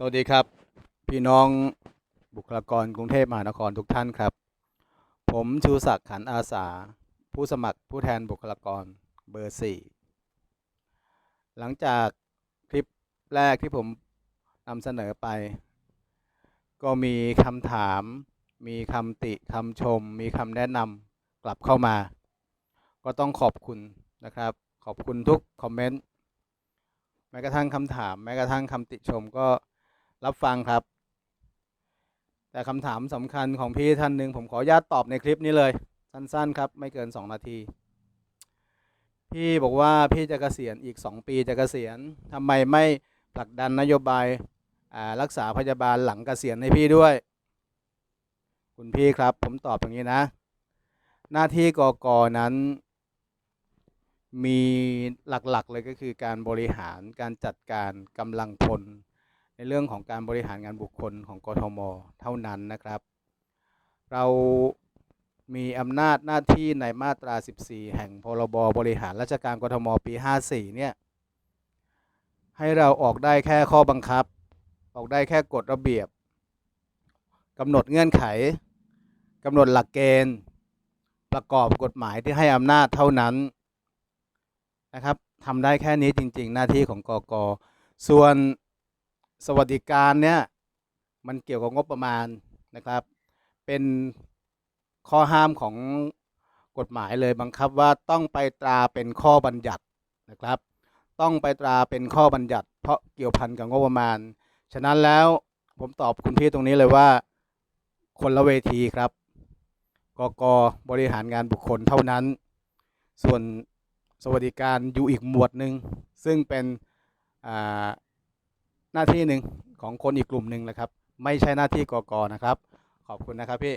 สวัสดีครับ พี่น้องบุคลากรกรุงเทพมหานครทุกท่านครับ ผมชูศักดิ์ขันอาสา ผู้สมัครผู้แทนบุคลากรเบอร์สี่หลังจากคลิปแรกที่ผมนำเสนอไป ก็มีคำถาม มีคำติคำชม มีคำแนะนำกลับเข้ามา ก็ต้องขอบคุณนะครับ ขอบคุณทุกคอมเมนต์แม้กระทั่งคำถาม แม้กระทั่งคำติชมก็ รับฟังครับ แต่คำถามสำคัญของพี่ท่านหนึ่งผมขออนุญาตตอบในคลิปนี้เลย สั้นๆ ครับ ไม่เกิน 2 นาที พี่บอกว่าพี่จะเกษียณอีก 2 ปีจะเกษียณทำไมไม่ผลักดันนโยบายรักษาพยาบาลหลังเกษียณให้พี่ด้วย คุณพี่ครับ ผมตอบอย่างนี้นะ หน้าที่กกนั้นมีหลักๆเลยก็คือการบริหารการจัดการกำลังพล ในเรื่องของการบริหารงานบุคคลของกทม เท่านั้นนะครับ เรามีอำนาจหน้าที่ในมาตรา 14 แห่งพรบบริหารราชการกทมปี 54 เนี่ย ให้เราออกได้แค่ข้อบังคับ ออกได้แค่กฎระเบียบกำหนดเงื่อนไขกำหนดหลักเกณฑ์ ประกอบกฎหมายที่ให้อำนาจเท่านั้นนะครับทำได้แค่นี้จริง ๆ หน้าที่ของกกส่วน สวัสดิการเนี่ยมันเกี่ยวกับงบประมาณนะครับ เป็นข้อห้ามของกฎหมายเลยบังคับว่าต้องไปตราเป็นข้อบัญญัตินะครับ ต้องไปตราเป็นข้อบัญญัติ เพราะเกี่ยวพันกับงบประมาณ ฉะนั้นแล้วผมตอบคุณพี่ตรงนี้เลยว่า คนละเวทีครับกกบริหารงานบุคคลเท่านั้น ส่วนสวัสดิการอยู่อีกหมวดหนึ่งซึ่งเป็นอ่า หน้าที่หนึ่งของคนอีกกลุ่มหนึ่งนะครับ ไม่ใช่หน้าที่กกนะครับ ขอบคุณนะครับพี่